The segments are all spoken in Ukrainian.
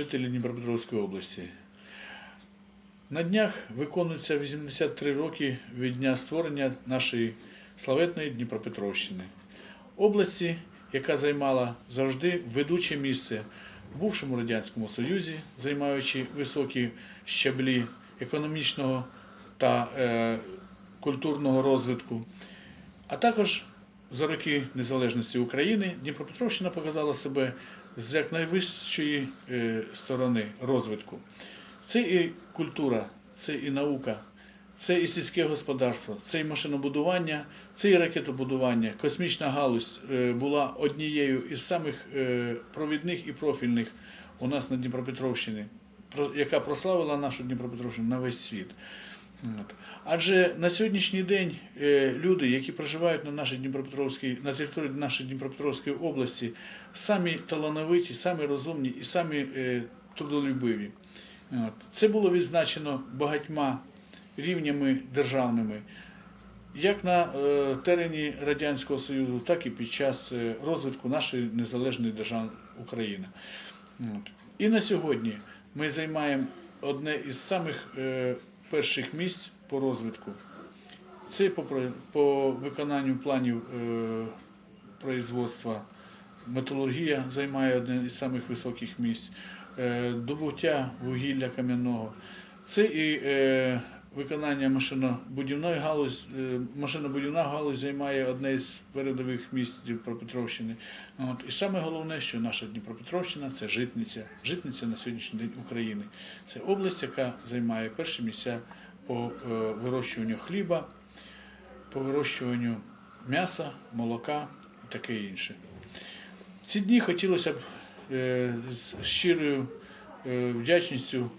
жителі Дніпропетровської області. На днях виконується 83 роки від дня створення нашої славетної Дніпропетровщини, області, яка займала завжди ведуче місце в бувшому Радянському Союзі, займаючи високі щаблі економічного та е, культурного розвитку. А також за роки незалежності України Дніпропетровщина показала себе з як найвищої е, сторони розвитку. Це і культура, це і наука, це і сільське господарство, це і машинобудування, це і ракетобудування. Космічна галузь е, була однією із самих е, провідних і профільних у нас на Дніпропетровщині, яка прославила нашу Дніпропетровщину на весь світ. Адже на сьогоднішній день е, люди, які проживають на нашій Дніпропетровській, на території нашої Дніпропетровської області, самі талановиті, самі розумні і самі е, трудолюбиві. Це було відзначено багатьма рівнями державними, як на е, терені Радянського Союзу, так і під час розвитку нашої незалежної держави України. І на сьогодні ми займаємо одне із самих перших місць по розвитку. Це по, виконанню планів е, производства. Металургія займає одне із самих високих місць, е, добуття вугілля кам'яного. Це і е, виконання машинобудівної галузь, е, машинобудівна галузь займає одне із передових місць Дніпропетровщини. От. І саме головне, що наша Дніпропетровщина це житниця, житниця на сьогоднішній день України. Це область, яка займає перші місця по е, вирощуванню хліба, по вирощуванню м'яса, молока і таке інше. В ці дні хотілося б е, з щирою вдячністю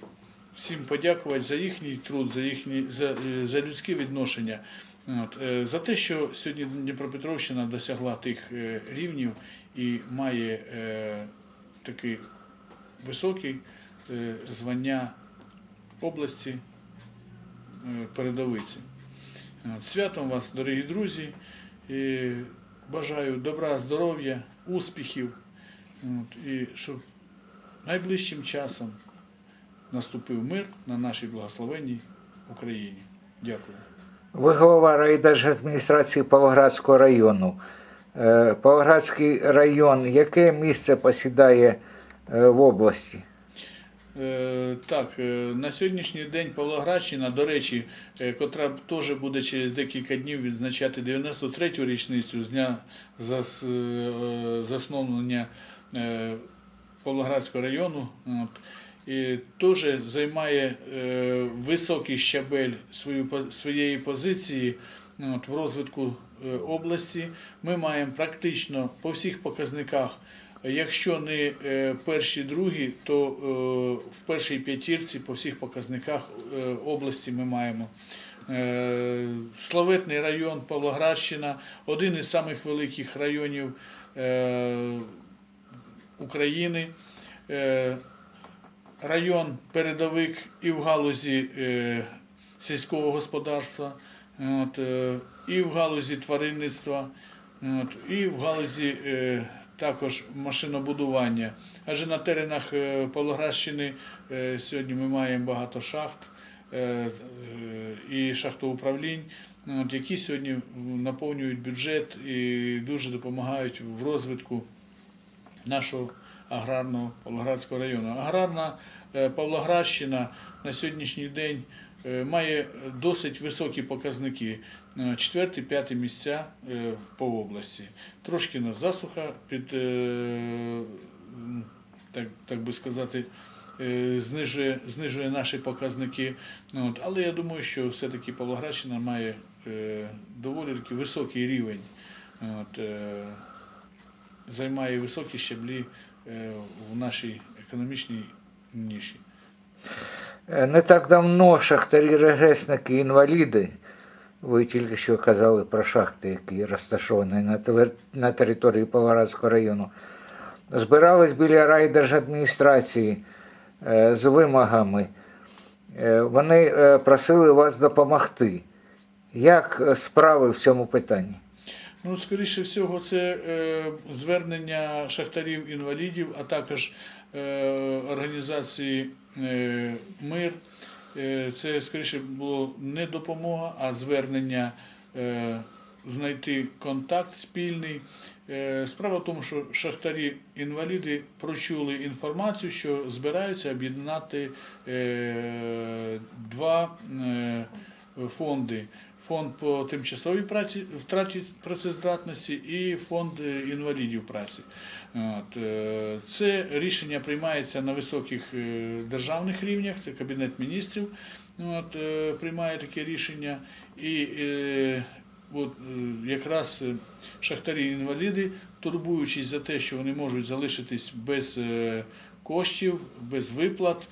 всім подякувати за їхній труд, за, їхні, за, е, за людське відношення. От, е, за те, що сьогодні Дніпропетровщина досягла тих е, рівнів і має е, такий високий е, звання області е, передовиці. От, Святом вас, дорогі друзі. І бажаю добра, здоров'я, успіхів. От, і щоб найближчим часом наступив мир на нашій благословенній Україні. Дякую. Ви голова райдержадміністрації Павлоградського району. Е, Павлоградський район, яке місце посідає е, в області? Е, Так, на сьогоднішній день Павлоградщина, до речі, котра теж буде через декілька днів відзначати 93-ю річницю з дня зас- засновлення Павлоградського району. Теж займає е, високий щабель своєї позиції от, в розвитку е, області. Ми маємо практично по всіх показниках Якщо не е, перші, другі, то в першій п'ятірці по всіх показниках області ми маємо. Славетний район Павлоградщина, один із самих великих районів України. Район передовик і в галузі е, сільського господарства, от, е, і в галузі тваринництва, от, і в галузі е, також машинобудування. Адже на теренах Павлоградщини сьогодні ми маємо багато шахт і шахтоуправлінь, які сьогодні наповнюють бюджет і дуже допомагають в розвитку нашого аграрного Павлоградського району. Аграрна е, Павлоградщина на сьогоднішній день е, має досить високі показники. Е, Четверті, п'яті місця е, по області. Трошки на засуха під, е, так, так би сказати, е, знижує, знижує наші показники. От, але я думаю, що все-таки Павлоградщина має е, доволі таки високий рівень. От, е, займає високі щаблі е, в нашій економічній ніші. Е, Не так давно шахтарі, регресники, інваліди. Ви тільки що казали про шахти, які розташовані на, на території Павлоградського району. Збирались біля райдержадміністрації е, з вимогами. Е, Вони е, просили вас допомогти. Як е, справи в цьому питанні? Ну, скоріше всього, це е, звернення шахтарів-інвалідів, а також е, організації е, Мир. Е, Це скоріше було не допомога, а звернення е, знайти контакт спільний. Е, Справа в тому, що шахтарі-інваліди прочули інформацію, що збираються об'єднати е, два е, фонди. Фонд по тимчасовій праці, втраті працездатності і фонд е, інвалідів праці. От, е, це рішення приймається на високих е, державних рівнях, це Кабінет міністрів от, е, приймає таке рішення. І е, от, е, якраз е, шахтарі-інваліди, турбуючись за те, що вони можуть залишитись без е, коштів, без виплат,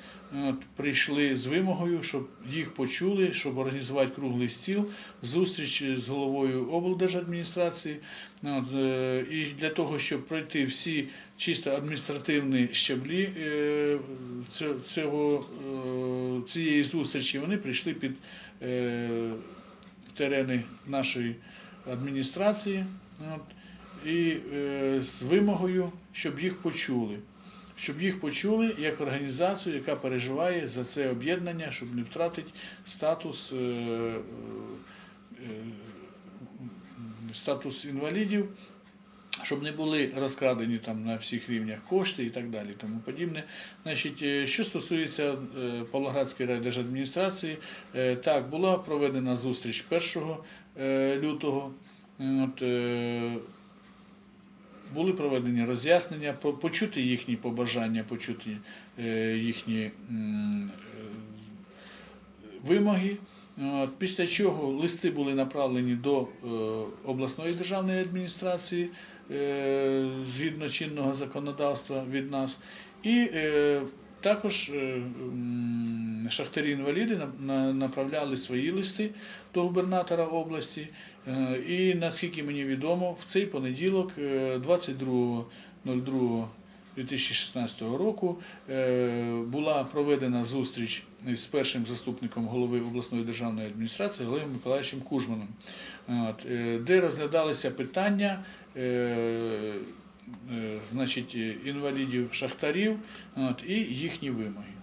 прийшли з вимогою, щоб їх почули, щоб організувати круглий стіл, зустріч з головою облдержадміністрації. Е, і для того, щоб пройти всі чисто адміністративні щаблі е, цього, е, цієї зустрічі, вони прийшли під е, терени нашої адміністрації і е, з вимогою, щоб їх почули. Щоб їх почули як організацію, яка переживає за це об'єднання, щоб не втратити статус, е, е, статус інвалідів, щоб не були розкрадені там на всіх рівнях кошти і так далі, тому подібне. Значить, е, що стосується Павлоградської райдержадміністрації, так, була проведена зустріч 1 е, лютого. От, були проведені роз'яснення, почути їхні побажання, почути е, їхні е, вимоги. Після чого листи були направлені до е, обласної державної адміністрації згідно чинного законодавства від нас. І також е, шахтарі-інваліди на- на- направляли свої листи до губернатора області. Е, І наскільки мені відомо, в цей понеділок, е, 22.02.2016 року, е, була проведена зустріч з першим заступником голови обласної державної адміністрації Олегом Миколаївичем Кужманом, де розглядалися питання. Е, е, Значить, інвалідів шахтарів от, і їхні вимоги.